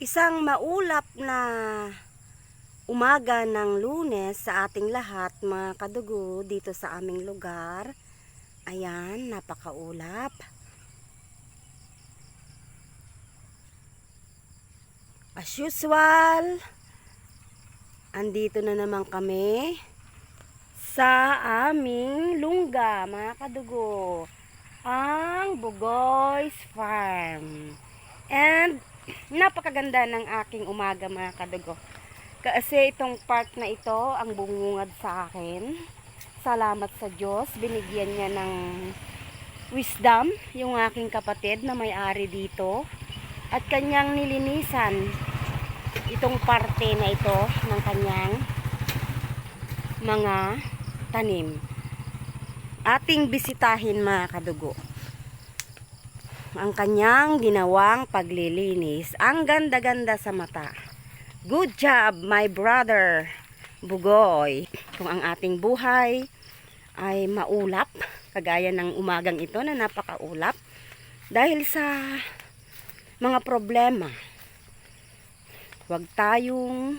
Isang maulap na umaga ng lunes sa ating lahat mga kadugo dito sa aming lugar. Ayan, napakaulap. As usual, andito na naman kami sa aming lungga mga kadugo. Ang Bugoy's Farm. And napakaganda ng aking umaga mga kadugo. Kasi itong part na ito ang bumungad sa akin. Salamat sa Diyos. Binigyan niya ng wisdom yung aking kapatid na may-ari dito. At kanyang nilinisan itong parte na ito ng kanyang mga tanim. Ating bisitahin mga kadugo ang kanyang ginawang paglilinis. Ang ganda-ganda sa mata. Good job, my brother Bugoy. Kung ang ating buhay ay maulap, kagaya ng umagang ito na napakaulap, dahil sa mga problema, huwag tayong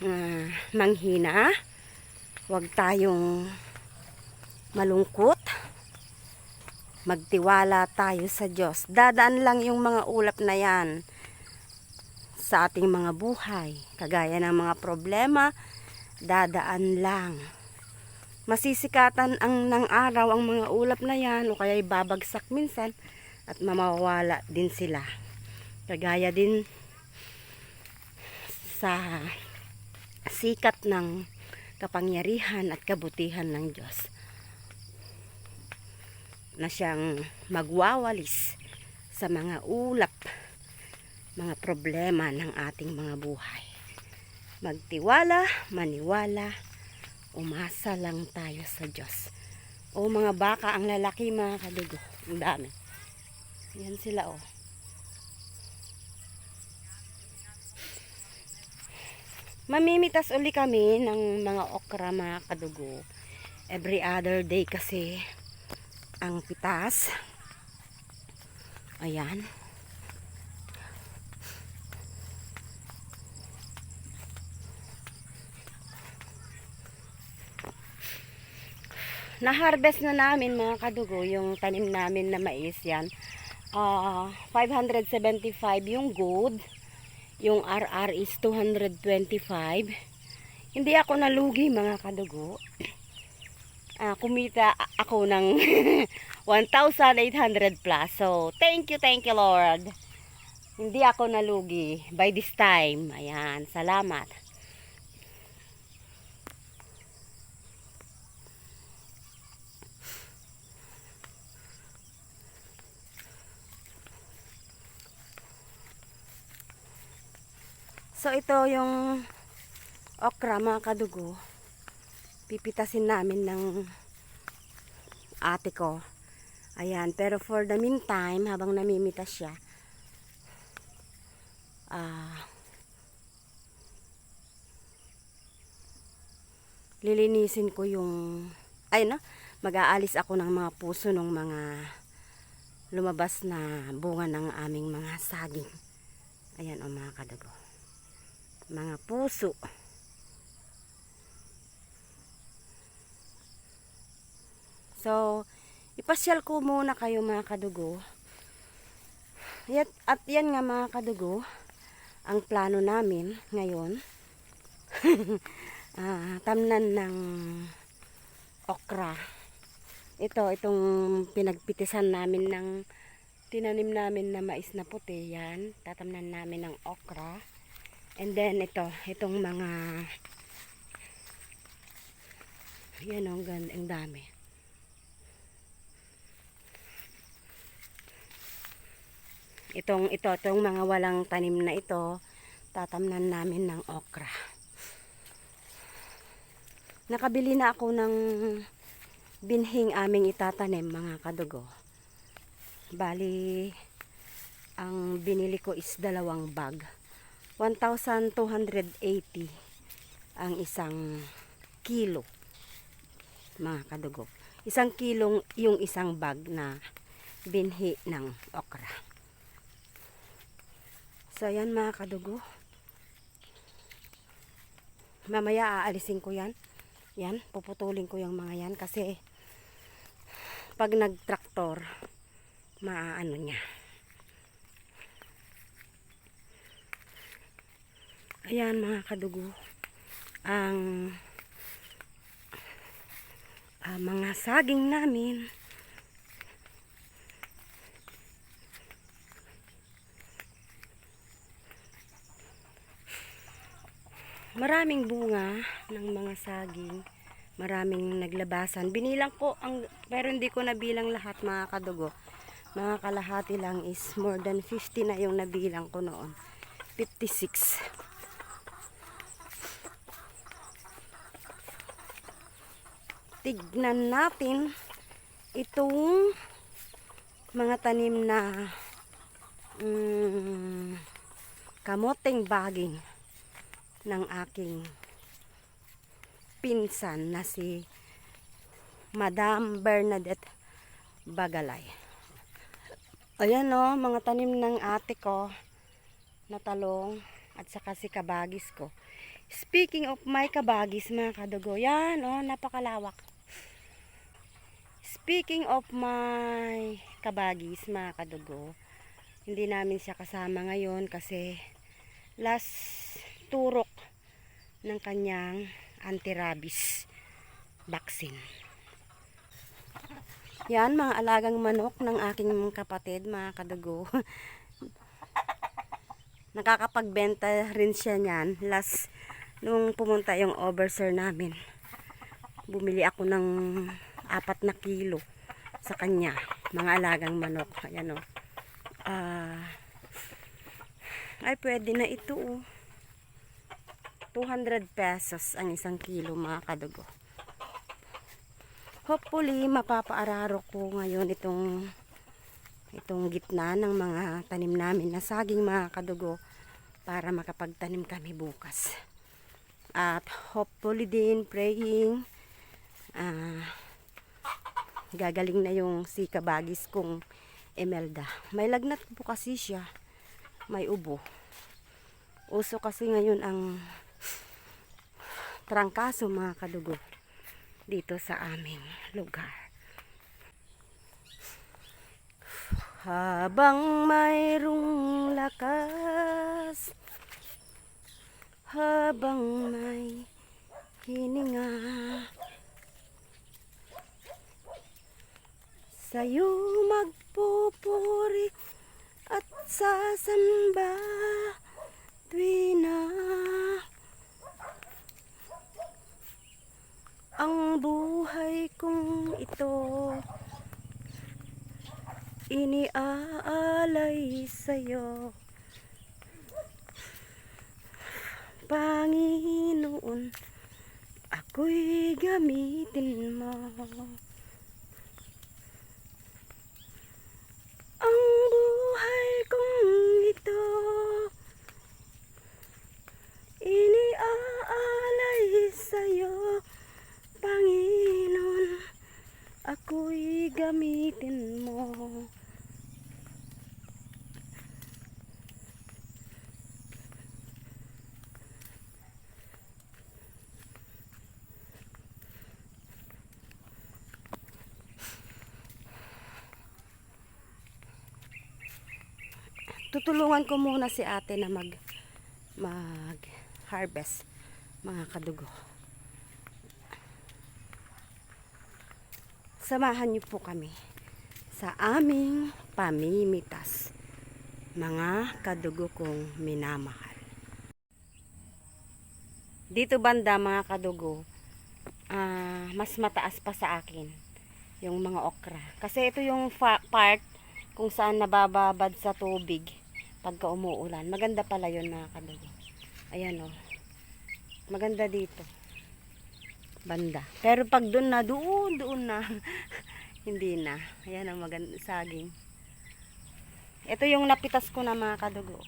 ah, manghina, huwag tayong malungkot, magtiwala tayo sa Diyos. Dadaan lang yung mga ulap na yan sa ating mga buhay. Kagaya ng mga problema, dadaan lang. Masisikatan ang ng araw ang mga ulap na yan o kaya babagsak minsan at mamawala din sila. Kagaya din sa sikat ng kapangyarihan at kabutihan ng Diyos na siyang magwawalis sa mga ulap, mga problema ng ating mga buhay. Magtiwala, maniwala, umasa lang tayo sa Diyos. O mga baka, ang lalaki mga kadugo, ang dami. Yan sila oh. Mamimitas uli kami ng mga okra mga kadugo. Every other day kasi ang pitas. Ayan. Na-harvest na namin mga kadugo yung tanim namin na mais yan. Ah, 575 yung good. Yung RR is 225. Hindi ako nalugi mga kadugo ah, kumita ako ng 1,800 plus. So, thank you, thank you Lord. Hindi ako nalugi by this time. Ayan, salamat. So, ito yung okra mga kadugo pipitasin namin ng ate ko. Ayan, pero for the meantime, habang namimitas siya, ah, lilinisin ko yung, ay na, mag-aalis ako ng mga puso ng mga lumabas na bunga ng aming mga saging. Ayan o mga kadago. Mga puso. So, ipasyal ko muna kayo mga kadugo. At, at yan nga mga kadugo, ang plano namin ngayon. ah, tamnan ng okra. Ito, itong pinagpitisan namin ng tinanim namin na mais na puti. Yan, tatamnan namin ng okra. And then ito, itong mga yan ang ganda, ang dami. Itong ito itong mga walang tanim na ito tatamnan namin ng okra. Nakabili na ako ng binhing aming itatanim mga kadugo. Bali ang binili ko is dalawang bag. 1,280 ang isang kilo mga kadugo. Isang kilong yung isang bag na binhi ng okra So, ayan mga kadugo. Mamaya aalisin ko yan. Yan, puputulin ko yung mga yan kasi pag nagtraktor, maaano niya. Ayan mga kadugo. Ang ah, mga saging namin Maraming bunga ng mga saging. Maraming naglabasan. Binilang ko, ang, pero hindi ko nabilang lahat mga kadugo. Mga kalahati lang is more than 50 na yung nabilang ko noon. 56. Tignan natin itong mga tanim na mm, kamoteng baging ng aking pinsan na si Madam Bernadette Bagalay. Ayan o, mga tanim ng ate ko na talong at saka si kabagis ko. Speaking of my kabagis, mga kadugo, yan o, napakalawak. Speaking of my kabagis, mga kadugo, hindi namin siya kasama ngayon kasi last turok ng kanyang anti-rabies vaccine. Yan, mga alagang manok ng aking kapatid, mga kadugo. Nakakapagbenta rin siya niyan. Last, nung pumunta yung overseer namin, bumili ako ng apat na kilo sa kanya. Mga alagang manok. Ayan o. Ah, ay, pwede na ito oh. 200 pesos ang isang kilo mga kadugo. Hopefully, mapapaararo ko ngayon itong itong gitna ng mga tanim namin na saging mga kadugo para makapagtanim kami bukas. At hopefully din praying ah, gagaling na yung si kabagis kong Emelda. May lagnat po kasi siya. May ubo. Uso kasi ngayon ang trangkaso mga kadugo dito sa aming lugar. Habang mayroong lakas, habang may hininga, sa'yo magpupuri at sasamba tuwina. Ang buhay kong ito iniaalay sa'yo. Panginoon, ako'y gamitin mo. Ang buhay kong ito iniaalay sa'yo. Panginoon, ako'y gamitin mo. Tutulungan ko muna si ate na mag mag harvest mga kadugo. Samahan niyo po kami sa aming pamimitas. Mga kadugo kong minamahal. Dito banda mga kadugo, ah, mas mataas pa sa akin yung mga okra. Kasi ito yung part kung saan nabababad sa tubig pagka umuulan. Maganda pala yun mga kadugo. Ayan o. Maganda dito banda. Pero pag doon na, doon, doon na. Hindi na. Ayan ang maganda saging. Ito yung napitas ko na mga kadugo.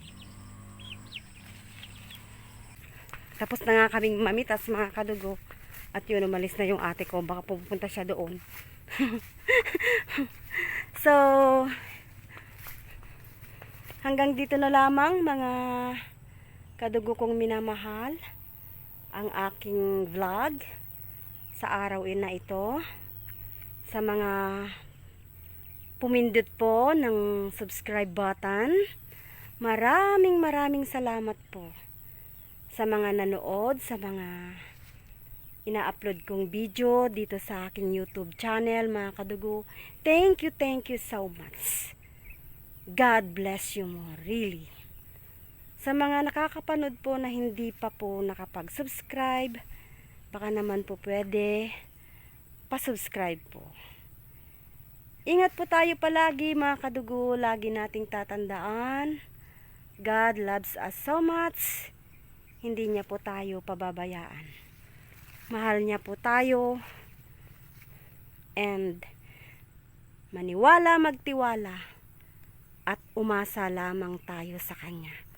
Tapos na nga kaming mamitas mga kadugo. At yun, umalis na yung ate ko. Baka pupunta siya doon. so, Hanggang dito na lamang mga kadugo kong minamahal ang aking vlog sa araw na ito. Sa mga pumindot po ng subscribe button, maraming maraming salamat po sa mga nanood, sa mga ina-upload kong video dito sa aking YouTube channel, mga kadugo. Thank you, thank you so much. God bless you more, really. Sa mga nakakapanood po na hindi pa po nakapag-subscribe, baka naman po pwede pa-subscribe po. Ingat po tayo palagi mga kadugo, lagi nating tatandaan. God loves us so much. Hindi niya po tayo pababayaan. Mahal niya po tayo. And maniwala, magtiwala at umasa lamang tayo sa Kanya.